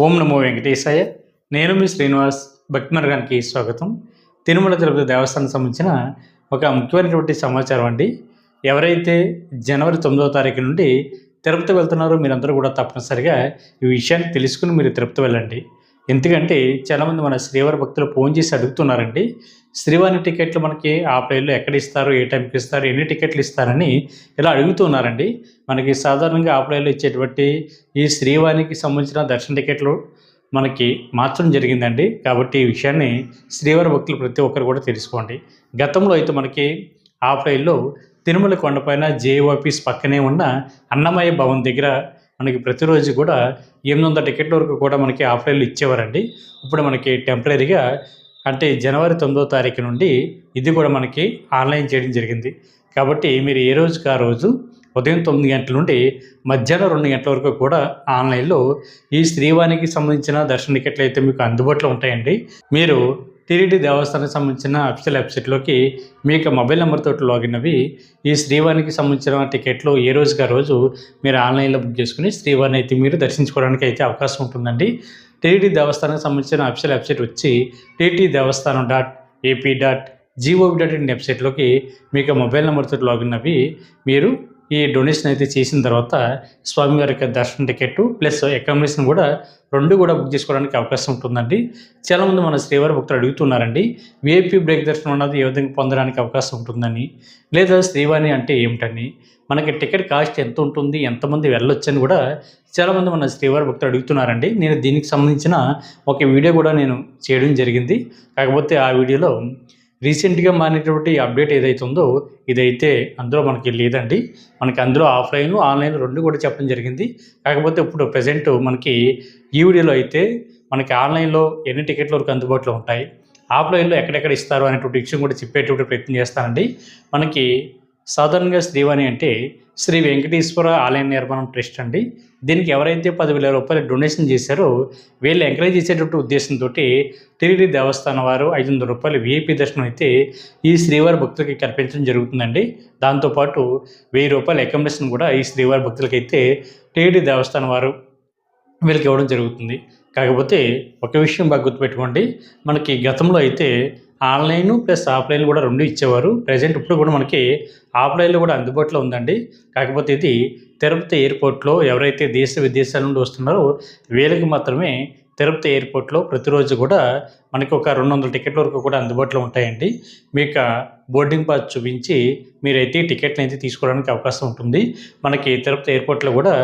ఓం నమో వెంకటేశాయ. నేను మీ శ్రీనివాస్ భక్తిమర్గానికి స్వాగతం. తిరుమల తిరుపతి దేవస్థానం సంబంధించిన ఒక ముఖ్యమైనటువంటి సమాచారం అండి. ఎవరైతే జనవరి తొమ్మిదవ తారీఖు నుండి తిరుపతి వెళ్తున్నారో మీరందరూ కూడా తప్పనిసరిగా ఈ విషయాన్ని తెలుసుకుని మీరు తిరుపతి వెళ్ళండి. ఎందుకంటే చాలామంది మన శ్రీవారి భక్తులు ఫోన్ చేసి అడుగుతున్నారండి. శ్రీవాణి టికెట్లు మనకి ఆ ప్లేన్లో ఎక్కడ ఇస్తారు ఏ టైంకి ఇస్తారు ఎన్ని టికెట్లు ఇస్తారని ఇలా అడుగుతున్నారండి మనకి సాధారణంగా ఆ ప్లేన్లో ఇచ్చేటువంటి ఈ శ్రీవాణికి సంబంధించిన దర్శన టికెట్లు మనకి మార్చడం జరిగిందండి. కాబట్టి ఈ విషయాన్ని శ్రీవారి భక్తులు ప్రతి ఒక్కరు కూడా తెలుసుకోండి. గతంలో అయితే మనకి ఆ ఆఫ్లైన్లో తిరుమల కొండపైన జేఓ పక్కనే ఉన్న అన్నమయ్య భవన్ దగ్గర మనకి ప్రతిరోజు కూడా ఎనిమిది వందల టికెట్ల వరకు కూడా మనకి ఆఫ్లైన్లు ఇచ్చేవారండి. ఇప్పుడు మనకి టెంపరీగా అంటే జనవరి తొమ్మిదో తారీఖు నుండి ఇది కూడా మనకి ఆన్లైన్ చేయడం జరిగింది. కాబట్టి మీరు ఏ రోజుకి ఆ రోజు ఉదయం తొమ్మిది గంటల నుండి మధ్యాహ్నం రెండు గంటల వరకు కూడా ఆన్లైన్లో ఈ శ్రీవానికి సంబంధించిన దర్శన టికెట్లు అయితే మీకు అందుబాటులో ఉంటాయండి. మీరు టీడీడీ దేవస్థానానికి సంబంధించిన అఫీషియల్ వెబ్సైట్లోకి మీ యొక్క మొబైల్ నెంబర్తో లాగిన్ అవి ఈ శ్రీవారికి సంబంధించిన టికెట్లు ఏ రోజుగా రోజు మీరు ఆన్లైన్లో బుక్ చేసుకుని శ్రీవారిని అయితే మీరు దర్శించుకోవడానికి అయితే అవకాశం ఉంటుందండి. టీడీ దేవస్థానానికి సంబంధించిన అఫీషియల్ వెబ్సైట్ వచ్చి TT Devasthanam dot AP dot gov dot in వెబ్సైట్లోకి మీకు మొబైల్ నెంబర్తో లాగిన్ అవి మీరు ఈ డొనేషన్ అయితే చేసిన తర్వాత స్వామివారి యొక్క దర్శన టికెట్ ప్లస్ అకామిడేషన్ కూడా రెండు కూడా బుక్ చేసుకోవడానికి అవకాశం ఉంటుందండి. చాలామంది మన శ్రీవారి భక్తులు అడుగుతున్నారండి విఐపి బ్రేక్ దర్శనం అన్నది ఏ విధంగా పొందడానికి అవకాశం ఉంటుందని? లేదా శ్రీవాణి అంటే ఏమిటని? మనకి టికెట్ కాస్ట్ ఎంత ఉంటుంది? ఎంతమంది వెళ్ళొచ్చని కూడా చాలామంది మన శ్రీవారి భక్తులు అడుగుతున్నారండి. నేను దీనికి సంబంధించిన ఒక వీడియో కూడా నేను చేయడం జరిగింది. కాకపోతే ఆ వీడియోలో రీసెంట్గా మారినటువంటి అప్డేట్ ఏదైతే ఉందో ఇదైతే అందులో మనకి లేదండి. మనకి అందులో ఆఫ్లైన్ ఆన్లైన్ రెండు కూడా చెప్పడం జరిగింది. కాకపోతే ఇప్పుడు ప్రజెంట్ మనకి ఈ వీడియోలో అయితే మనకి ఆన్లైన్లో ఎన్ని టికెట్ల వరకు అందుబాటులో ఉంటాయి ఆఫ్లైన్లో ఎక్కడెక్కడ ఇస్తారు అనేటువంటి విషయం కూడా చెప్పేటువంటి ప్రయత్నం చేస్తానండి. మనకి సాధారణంగా శ్రీవాణి అంటే శ్రీ వెంకటేశ్వర ఆలయ నిర్మాణం ట్రస్ట్ అండి. దీనికి ఎవరైతే పదివేల రూపాయలు డొనేషన్ చేశారో వీళ్ళు ఎంకరేజ్ చేసేటటువంటి ఉద్దేశంతో టీడీ దేవస్థానం వారు ఐదు వందల రూపాయలు విఐపి దర్శనం అయితే ఈ శ్రీవారి భక్తులకి కల్పించడం జరుగుతుందండి. దాంతోపాటు వెయ్యి రూపాయల అకామిడేషన్ కూడా ఈ శ్రీవారి భక్తులకి అయితే టీడీ దేవస్థానం వారు వీళ్ళకి ఇవ్వడం జరుగుతుంది. కాకపోతే ఒక విషయం బాగా గుర్తుపెట్టుకోండి. మనకి గతంలో అయితే ఆన్లైన్ ప్లస్ ఆఫ్లైన్ కూడా రెండు ఇచ్చేవారు. ప్రజెంట్ ఇప్పుడు కూడా మనకి ఆఫ్లైన్లో కూడా అందుబాటులో ఉందండి. కాకపోతే ఇది తిరుపతి ఎయిర్పోర్ట్లో ఎవరైతే దేశ విదేశాల నుండి వస్తున్నారో వీళ్ళకి మాత్రమే తిరుపతి ఎయిర్పోర్ట్లో ప్రతిరోజు కూడా మనకి ఒక రెండు వందల టికెట్ల వరకు కూడా అందుబాటులో ఉంటాయండి. మీకు బోర్డింగ్ పాస్ చూపించి మీరైతే టికెట్ని అయితే తీసుకోవడానికి అవకాశం ఉంటుంది. మనకి తిరుపతి ఎయిర్పోర్ట్లో కూడా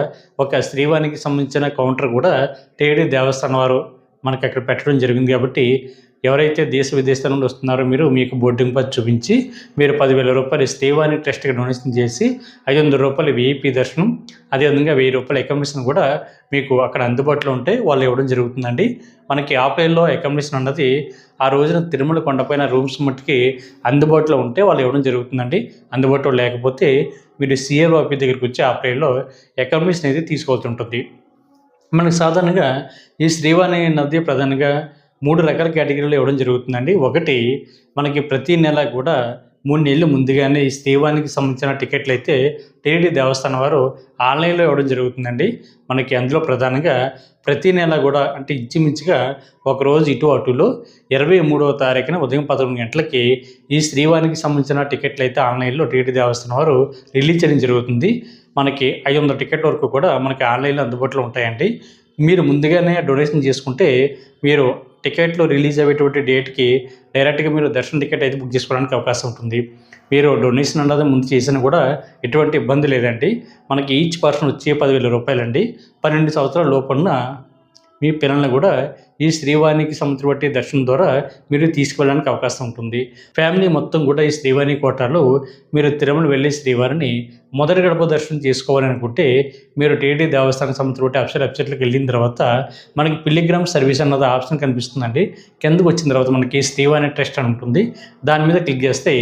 ఒక శ్రీవానికి సంబంధించిన కౌంటర్ కూడా టీడీ దేవస్థానం వారు మనకి అక్కడ పెట్టడం జరిగింది కాబట్టి ఎవరైతే దేశ విదేశాల నుండి వస్తున్నారో మీరు మీకు బోర్డింగ్ పాస్ చూపించి మీరు పదివేల రూపాయలు శ్రీవాణి ట్రస్ట్కి డొనేషన్ చేసి ఐదు వందల రూపాయలు విఐపీ దర్శనం అదేవిధంగా వెయ్యి రూపాయల అకామిడేషన్ కూడా మీకు అక్కడ అందుబాటులో ఉంటే వాళ్ళు ఇవ్వడం జరుగుతుందండి. మనకి ఆఫ్లైన్లో అకామిడేషన్ అన్నది ఆ రోజున తిరుమల కొండపైన రూమ్స్ మట్టుకి అందుబాటులో ఉంటే వాళ్ళు ఇవ్వడం జరుగుతుందండి. అందుబాటులో లేకపోతే మీరు సిఆర్ ఆఫీస్ దగ్గరికి వచ్చి ఆఫ్లైన్లో అకామిడేషన్ అయితే తీసుకోవాల్సి ఉంటుంది. మనకు సాధారణంగా ఈ శ్రీవాణి నది ప్రధానంగా మూడు రకాల కేటగిరీలు ఇవ్వడం జరుగుతుందండి. ఒకటి మనకి ప్రతి నెల కూడా మూడు నెలలు ముందుగానే ఈ స్థీవానికి సంబంధించిన టికెట్లు అయితే టీడీ దేవస్థానం వారు ఆన్లైన్లో ఇవ్వడం జరుగుతుందండి. మనకి అందులో ప్రధానంగా ప్రతి నెల కూడా అంటే ఇంచుమించుగా ఒకరోజు ఇటు అటులో ఇరవై మూడవ తారీఖున ఉదయం పదకొండు గంటలకి ఈ శ్రీవానికి సంబంధించిన టికెట్లు అయితే ఆన్లైన్లో టీడీ దేవస్థానం వారు రిలీజ్ చేయడం జరుగుతుంది. మనకి ఐదు వందల టికెట్ వరకు కూడా మనకి ఆన్లైన్లో అందుబాటులో ఉంటాయండి. మీరు ముందుగానే డొనేషన్ చేసుకుంటే మీరు టికెట్లు రిలీజ్ అయ్యేటువంటి డేట్కి డైరెక్ట్గా మీరు దర్శన టికెట్ అయితే బుక్ చేసుకోవడానికి అవకాశం ఉంటుంది. మీరు డొనేషన్ అన్నది ముందు చేసినా కూడా ఎటువంటి ఇబ్బంది లేదండి. మనకి ఈచ్ పర్సన్ వచ్చే పదివేల రూపాయలండి. పన్నెండు సంవత్సరాల లోపల మీ పిల్లల్ని కూడా ఈ శ్రీవాణికి సముద్ర బట్టి దర్శనం ద్వారా మీరు తీసుకువెళ్ళడానికి అవకాశం ఉంటుంది. ఫ్యామిలీ మొత్తం కూడా ఈ శ్రీవాణి కోటాలో మీరు తిరుమల వెళ్ళి శ్రీవారిని మొదటి గడప దర్శనం చేసుకోవాలనుకుంటే మీరు టీడీ దేవస్థానం సముద్ర బట్టి అప్సర్ వెబ్సైట్లోకి వెళ్ళిన తర్వాత మనకి పిల్లిగ్రామ్ సర్వీస్ అన్నది ఆప్షన్ కనిపిస్తుందండి. కిందకు వచ్చిన తర్వాత మనకి శ్రీవాణి ట్రస్ట్ అని ఉంటుంది. దాని మీద క్లిక్ చేస్తే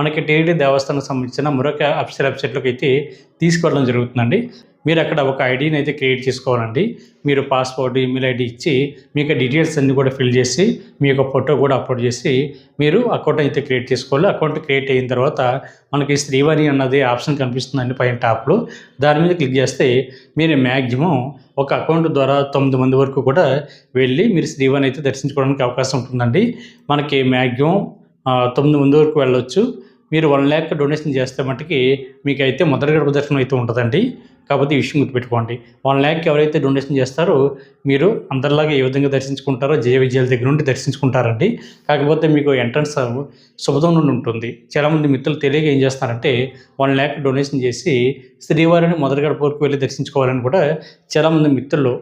మనకి టీడీ దేవస్థానం సంబంధించిన మరొక అప్సర్ వెబ్సైట్లోకి అయితే తీసుకెళ్ళడం జరుగుతుందండి. మీరు అక్కడ ఒక ఐడిని అయితే క్రియేట్ చేసుకోవాలండి. మీరు పాస్పోర్ట్ ఈమెయిల్ ఐడి ఇచ్చి మీకు డీటెయిల్స్ అన్నీ కూడా ఫిల్ చేసి మీ యొక్క ఫోటో కూడా అప్లోడ్ చేసి మీరు అకౌంట్ అయితే క్రియేట్ చేసుకోవాలి. అకౌంట్ క్రియేట్ అయిన తర్వాత మనకి శ్రీవాణి అన్నది ఆప్షన్ కనిపిస్తుందండి పైన టాప్లో. దాని మీద క్లిక్ చేస్తే మీరు మ్యాక్సిమం ఒక అకౌంట్ ద్వారా తొమ్మిది మంది వరకు కూడా వెళ్ళి మీరు శ్రీవాణి అయితే దర్శించుకోవడానికి అవకాశం ఉంటుందండి. మనకి మ్యాక్సిమం తొమ్మిది మంది వరకు వెళ్ళొచ్చు. మీరు వన్ ల్యాక్ డొనేషన్ చేస్తే మట్టుకి మీకైతే మొదటి గడప దర్శనం అయితే ఉంటుందండి. కాకపోతే ఈ విషయం గుర్తుపెట్టుకోండి. వన్ ల్యాక్ ఎవరైతే డొనేషన్ చేస్తారో మీరు అందరిలాగా ఏ విధంగా దర్శించుకుంటారో జయ విజయాల దగ్గర నుండి దర్శించుకుంటారండి. కాకపోతే మీకు ఎంట్రన్స్ శుభదం నుండి ఉంటుంది. చాలామంది మిత్రులు తెలియక ఏం చేస్తారంటే వన్ ల్యాక్ డొనేషన్ చేసి శ్రీవారిని మొదటి గడప వరకు వెళ్ళి దర్శించుకోవాలని కూడా చాలామంది మిత్రులు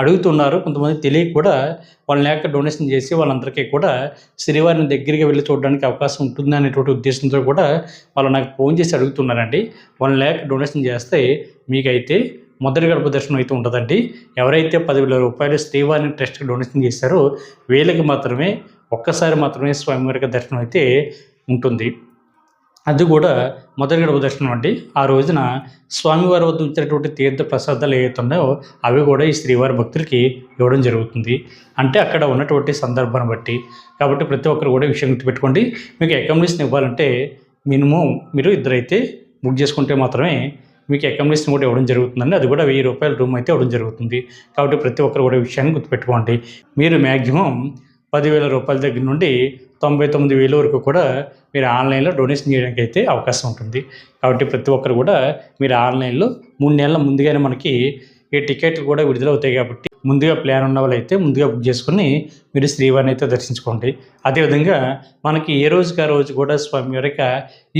అడుగుతున్నారు. కొంతమంది తెలియక కూడా వన్ లేక డొనేషన్ చేసి వాళ్ళందరికీ కూడా శ్రీవారిని దగ్గరికి వెళ్ళి చూడడానికి అవకాశం ఉంటుంది అనేటువంటి ఉద్దేశంతో కూడా వాళ్ళు నాకు ఫోన్ చేసి అడుగుతున్నారండి. వన్ ల్యాక్ డొనేషన్ చేస్తే మీకైతే మొదటి గడప దర్శనం అయితే ఉంటుందండి. ఎవరైతే పదివేల రూపాయలు శ్రీవారిని ట్రస్ట్కి డొనేషన్ చేశారో వీళ్ళకి మాత్రమే ఒక్కసారి మాత్రమే స్వామివారికి దర్శనం అయితే ఉంటుంది. అది కూడా మొదటి గడప దర్శనం అండి. ఆ రోజున స్వామివారి వద్ద ఉంచినటువంటి తీర్థ ప్రసాదాలు ఏవైతే ఉన్నాయో అవి కూడా ఈ శ్రీవారి భక్తులకి ఇవ్వడం జరుగుతుంది. అంటే అక్కడ ఉన్నటువంటి సందర్భాన్ని బట్టి. కాబట్టి ప్రతి ఒక్కరు కూడా విషయం గుర్తుపెట్టుకోండి. మీకు అకామిడేషన్ ఇవ్వాలంటే మినిమం మీరు ఇద్దరైతే బుక్ చేసుకుంటే మాత్రమే మీకు అకామిడేషన్ కూడా ఇవ్వడం జరుగుతుందండి. అది కూడా వెయ్యి రూపాయల రూమ్ అయితే ఇవ్వడం జరుగుతుంది. కాబట్టి ప్రతి ఒక్కరు కూడా విషయాన్ని గుర్తుపెట్టుకోండి. మీరు మ్యాక్సిమం పదివేల రూపాయల దగ్గర నుండి తొంభై తొమ్మిది వేల వరకు కూడా మీరు ఆన్లైన్లో డొనేషన్ చేయడానికి అయితే అవకాశం ఉంటుంది. కాబట్టి ప్రతి ఒక్కరు కూడా మీరు ఆన్లైన్లో మూడు నెలల ముందుగానే మనకి ఈ టికెట్లు కూడా విడుదలవుతాయి కాబట్టి ముందుగా ప్లాన్ ఉన్న వాళ్ళు అయితే ముందుగా బుక్ చేసుకుని మీరు శ్రీవారిని అయితే దర్శించుకోండి. అదేవిధంగా మనకి ఏ రోజుకి ఆ రోజు కూడా స్వామి యొక్క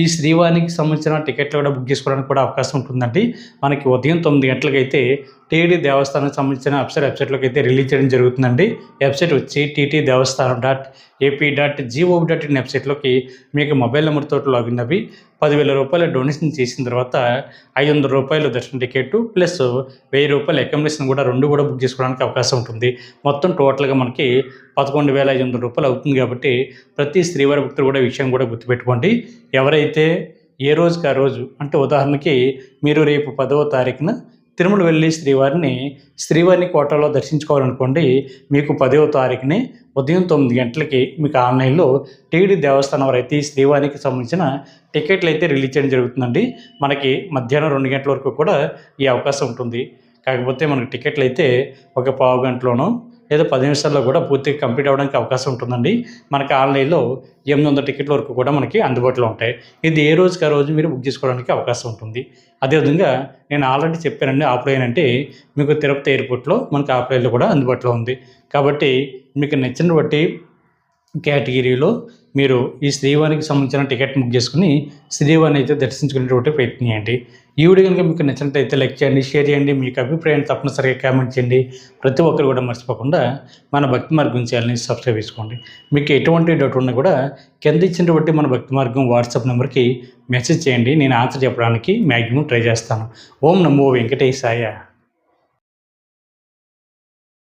ఈ శ్రీవారికి సంబంధించిన టికెట్లు కూడా బుక్ చేసుకోవడానికి కూడా అవకాశం ఉంటుందండి. మనకి ఉదయం తొమ్మిది గంటలకైతే టీటీ దేవస్థానానికి సంబంధించిన వెబ్సైట్ వెబ్సైట్లోకి అయితే రిలీజ్ చేయడం జరుగుతుందండి. వెబ్సైట్ వచ్చి TT Devasthanam dot AP dot G O dot వెబ్సైట్లోకి మీకు మొబైల్ నెంబర్తో లాగిన్ అవి పదివేల రూపాయలు డొనేషన్ చేసిన తర్వాత ఐదు వందల రూపాయలు దర్శన టికెట్ ప్లస్ వెయ్యి రూపాయల అకామిడేషన్ కూడా రెండు కూడా బుక్ చేసుకోవడానికి అవకాశం ఉంటుంది. మొత్తం టోటల్గా మనకి పదకొండు వేల ఐదు వందల రూపాయలు అవుతుంది కాబట్టి ప్రతి స్త్రీవారి భక్తులు కూడా విషయం కూడా గుర్తుపెట్టుకోండి. ఎవరైతే ఏ రోజుకి ఆ రోజు అంటే ఉదాహరణకి మీరు రేపు పదవ తారీఖున తిరుమల వెళ్ళి శ్రీవారిని శ్రీవారిని కోటలో దర్శించుకోవాలనుకోండి మీకు పదవ తారీఖుని ఉదయం తొమ్మిది గంటలకి మీకు ఆన్లైన్లో టీడీ దేవస్థానం వారు అయితే ఈ శ్రీవారికి సంబంధించిన టికెట్లు అయితే రిలీజ్ చేయడం జరుగుతుందండి. మనకి మధ్యాహ్నం రెండు గంటల వరకు కూడా ఈ అవకాశం ఉంటుంది. కాకపోతే మనకి టికెట్లు అయితే ఒక పావు గంటలోనూ లేదా పది నిమిషాల్లో కూడా పూర్తిగా కంప్లీట్ అవ్వడానికి అవకాశం ఉంటుందండి. మనకి ఆన్లైన్లో ఎనిమిది వందల టికెట్ల వరకు కూడా మనకి అందుబాటులో ఉంటాయి. ఇది ఏ రోజుకి ఆ రోజు మీరు బుక్ చేసుకోవడానికి అవకాశం ఉంటుంది. అదేవిధంగా నేను ఆల్రెడీ చెప్పానండి ఆఫ్లైన్ అంటే మీకు తిరుపతి ఎయిర్పోర్ట్లో మనకి ఆఫ్లైన్లో కూడా అందుబాటులో ఉంది. కాబట్టి మీకు నచ్చిన బట్టి కేటగిరీలో మీరు ఈ శ్రీవారికి సంబంధించిన టికెట్ బుక్ చేసుకుని శ్రీవారిని అయితే దర్శించుకునేటువంటి ప్రయత్నియండి ఈ వీడియో కనుక మీకు నచ్చినట్లయితే లైక్ చేయండి షేర్ చేయండి మీకు అభిప్రాయాన్ని తప్పనిసరిగా కామెంట్ చేయండి. ప్రతి ఒక్కరు కూడా మర్చిపోకుండా మన భక్తి మార్గం చేయాలని సబ్స్క్రైబ్ చేసుకోండి. మీకు ఎటువంటి డౌట్ ఉన్నా కూడా కింద ఇచ్చినటువంటి మన భక్తి మార్గం వాట్సాప్ నెంబర్కి మెసేజ్ చేయండి. నేను ఆన్సర్ చెప్పడానికి మ్యాక్సిమం ట్రై చేస్తాను. ఓం నమో వెంకటేశాయ.